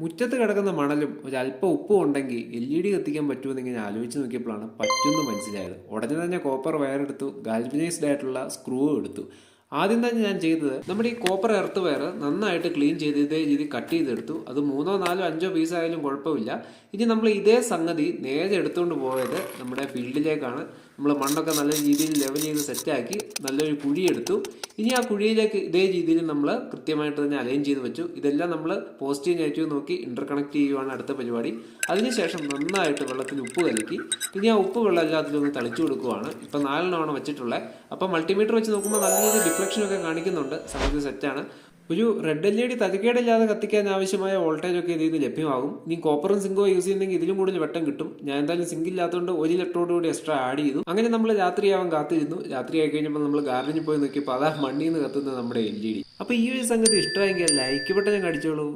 മുറ്റത്ത് കിടക്കുന്ന മണലും ഒരല്പം ഉപ്പും ഉണ്ടെങ്കിൽ എൽ ഇ ഡി കത്തിക്കാൻ പറ്റുമെന്ന് ഇങ്ങനെ ആലോചിച്ച് നോക്കിയപ്പോഴാണ് പറ്റുമെന്ന് മനസ്സിലായത്. ഉടനെ തന്നെ കോപ്പർ വയർ എടുത്തു ഗാൽവനൈസ്ഡ് ആയിട്ടുള്ള സ്ക്രൂ എടുത്തു. ആദ്യം തന്നെ ഞാൻ ചെയ്തത് നമ്മുടെ ഈ കോപ്പർ എർത്ത് വയർ നന്നായിട്ട് ക്ലീൻ ചെയ്ത് ഇതേ രീതി കട്ട് ചെയ്തെടുത്തു. അത് മൂന്നോ നാലോ അഞ്ചോ പീസ് ആയാലും കുഴപ്പമില്ല. ഇനി നമ്മൾ ഇതേ സംഗതി നേരെ എടുത്തുകൊണ്ട് പോയത് നമ്മുടെ ഫീൽഡിലേക്കാണ്. നമ്മൾ മണ്ണൊക്കെ നല്ല രീതിയിൽ ലെവൽ ചെയ്ത് സെറ്റാക്കി നല്ലൊരു കുഴിയെടുത്തു ഇനി ആ കുഴിയിലേക്ക് ഇതേ രീതിയിൽ നമ്മൾ കൃത്യമായിട്ട് തന്നെ അലൈൻ ചെയ്ത് വെച്ചു. ഇതെല്ലാം നമ്മൾ പോസിറ്റീവ് നെഗറ്റീവ് നോക്കി ഇന്റർകണക്ട് ചെയ്യുവാണ് അടുത്ത പരിപാടി. അതിനുശേഷം നന്നായിട്ട് വെള്ളത്തിൽ ഉപ്പ് കലക്കി. ഇനി ആ ഉപ്പ് വെള്ളം എല്ലാത്തിലും ഒന്ന് തളിച്ചു കൊടുക്കുവാണ്. ഇപ്പം നാലെണ്ണമാണ് വെച്ചിട്ടുള്ളത് അപ്പം മൾട്ടിമീറ്റർ വെച്ച് നോക്കുമ്പോൾ നല്ല രീതിയിൽ ഡിഫ്ലക്ഷൻ ഒക്കെ കാണിക്കുന്നുണ്ട്. സംഗതി സെറ്റാണ് ഒരു റെഡ് എൽ ഇ ഡി തലിക്കേടില്ലാതെ കത്തിക്കാൻ ആവശ്യമായ വോൾട്ടേജ് ഒക്കെ ഇതിൽ ലഭ്യമാകും. ഇനി കോപ്പറും സിങ്കോ യൂസ് ചെയ്യുന്നെങ്കിൽ ഇതിലും കൂടുതൽ വെട്ടം കിട്ടും. ഞാൻ എന്തായാലും സിങ്ക് ഇല്ലാത്തതുകൊണ്ട് ഒരു ഇലക്ട്രോഡ് കൂടി എക്സ്ട്രാ ആഡ് ചെയ്തു. അങ്ങനെ നമ്മൾ രാത്രിയാവാൻ കാത്തിരുന്നു. രാത്രി ആയി കഴിഞ്ഞപ്പോൾ നമ്മൾ ഗാർഡനിൽ പോയി നോക്കിയപ്പോൾ അതാ മണ്ണിൽ നിന്ന് കത്തുന്നത് നമ്മുടെ എൽ ഇ ഡി അപ്പോൾ ഈ ഒരു സംഗതി ഇഷ്ടമായെങ്കിൽ ലൈക്ക് ബട്ടൺ കടിച്ചോളൂ